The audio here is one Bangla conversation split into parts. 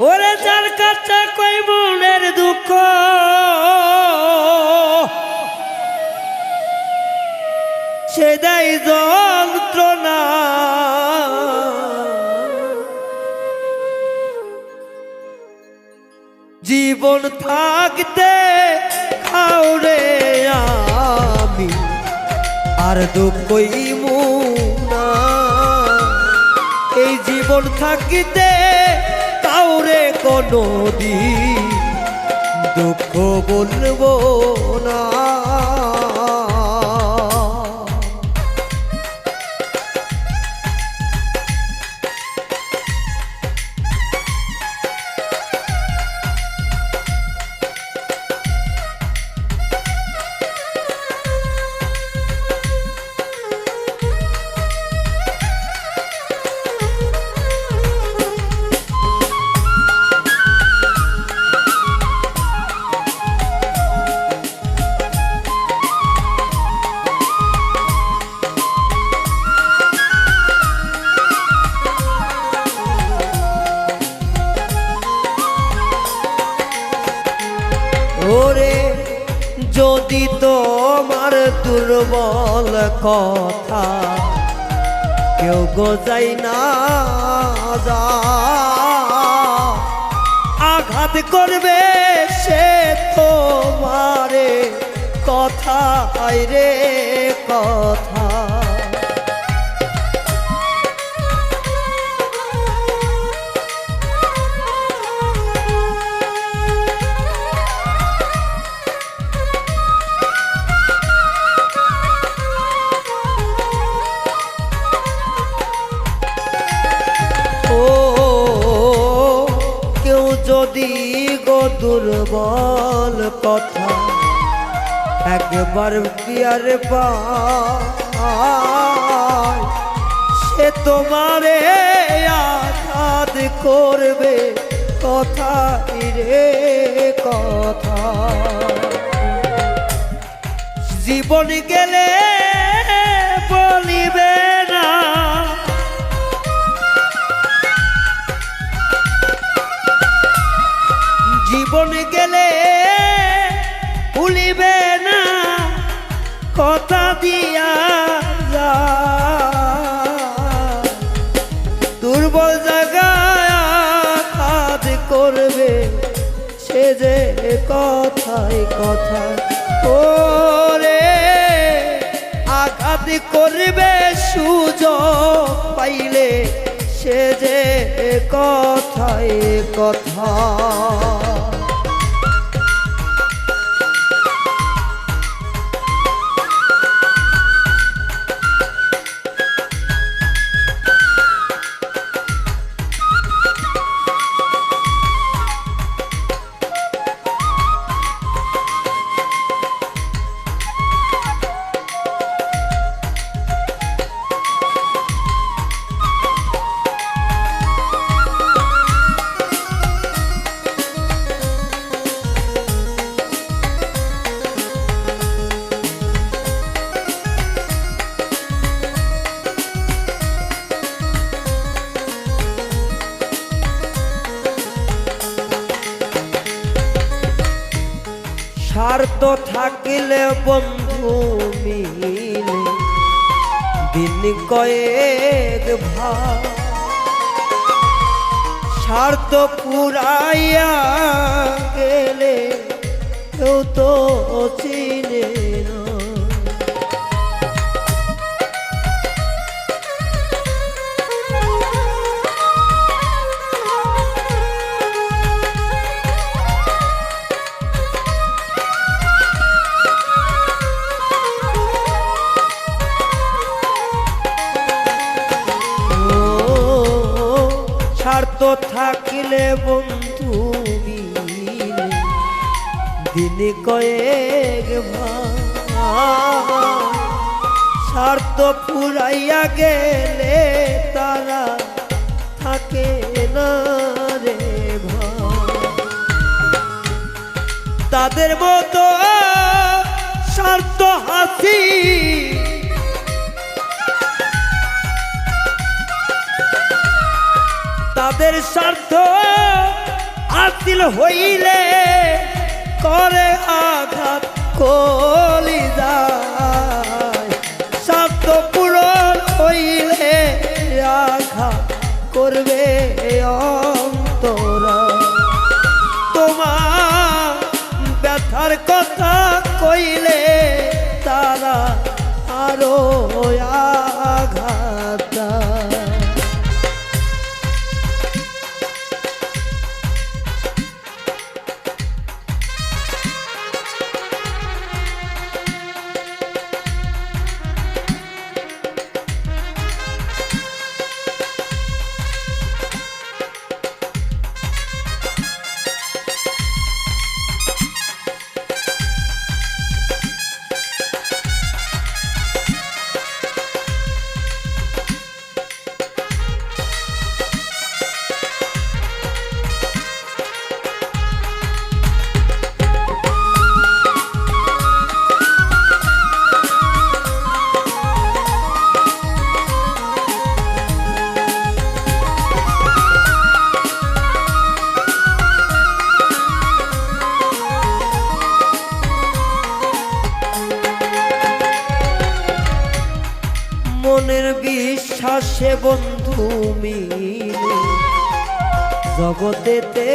ওরে যার কাছে কই মনের দুঃখ? সে দেয় যন্ত্রণা। জীবন থাকতে খাওরে আমি, আর দুঃখই মুনা। এই জীবন থাকিতে কোনো দিন দুঃখ বলব না। দুর্বল কথা। কেউ গোজাই না যা। আঘাত করবে সে তোমারে। কথা রে কথা। দুর্বল কথা। একবার বিয়ার পায়, সে তোমারে আঘাত করবে কথা রে কথা। জীবন গেলে বলিবে জীবন গেলে ভুলিবে না, কথা দিয়া যা। দুর্বল জায়গায় আঘাত করবে সে যে কথায় কথা ওরে, আঘাত করবে সুযোগ পাইলে সে যে কথায় কথা স্বার্থ থাকিলে বন্ধু মিলে দিন কয়েক ভাব স্বার্থ পুরাইয়া গেলে কেউ তো চিনে থাকিলে বন্ধু মিলে, দিন কয়েক স্বার্থ ফুরাইয়া গেলে তারা থাকে না রে তাদের মতো স্বার্থ হাসি তাদের স্বার্থ আতিল হইলে করে আঘাত কলি মনের বিশ্বাসে বন্ধু মিলে জগতেতে।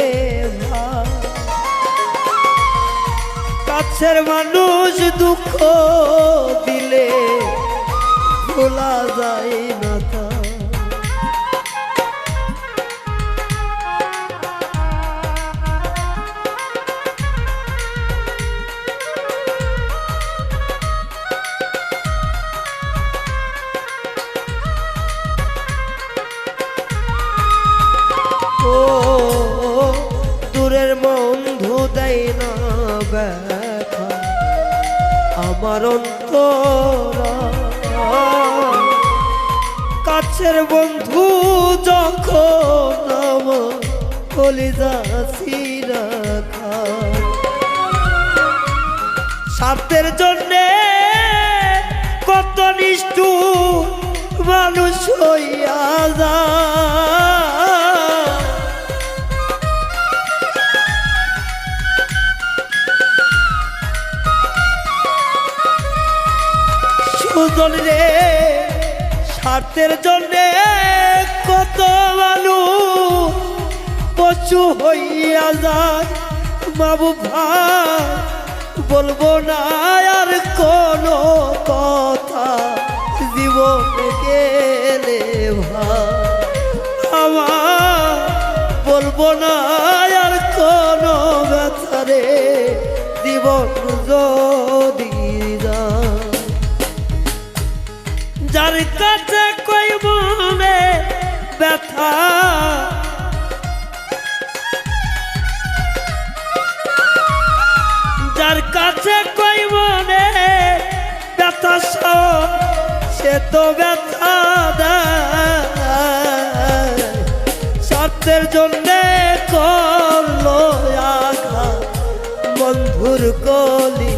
কাছের মানুষ দুঃখ ও দূরের বন্ধু দেয় না ব্যথা। আমার অন্তরা, কাছের বন্ধু যখন আমার কলিজা রাখা স্বার্থের জন্যে কত নিষ্ঠু মানুষ হইয়া যায়। সুজন রে, স্বার্থের জন্যে কত মানুষ পশু হইয়া যায়। বাবু ভাই, বলব না আর কোনো কথা, জীবন গেলে আমার বলব না আর কোনো ব্যথারে জীবন যার কাছে কই মনে ব্যথা। যার কাছে কই মনে ব্যথা সে তো ব্যথা স্বার্থের জন্যে করল আঘাত, বন্ধুর কলি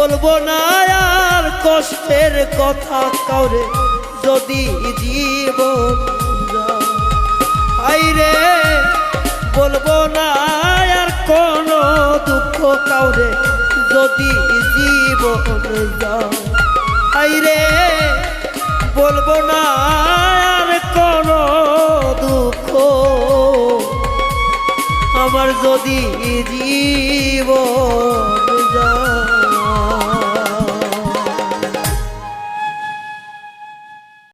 বলব না আর কষ্টের কথা কাউরে যদি জীবন রে বলব না আর কোনো দুঃখ কাউরে যদি জীবন যায় রে বলব না আর কোনো দুঃখ। আমার যদি জীবন যায়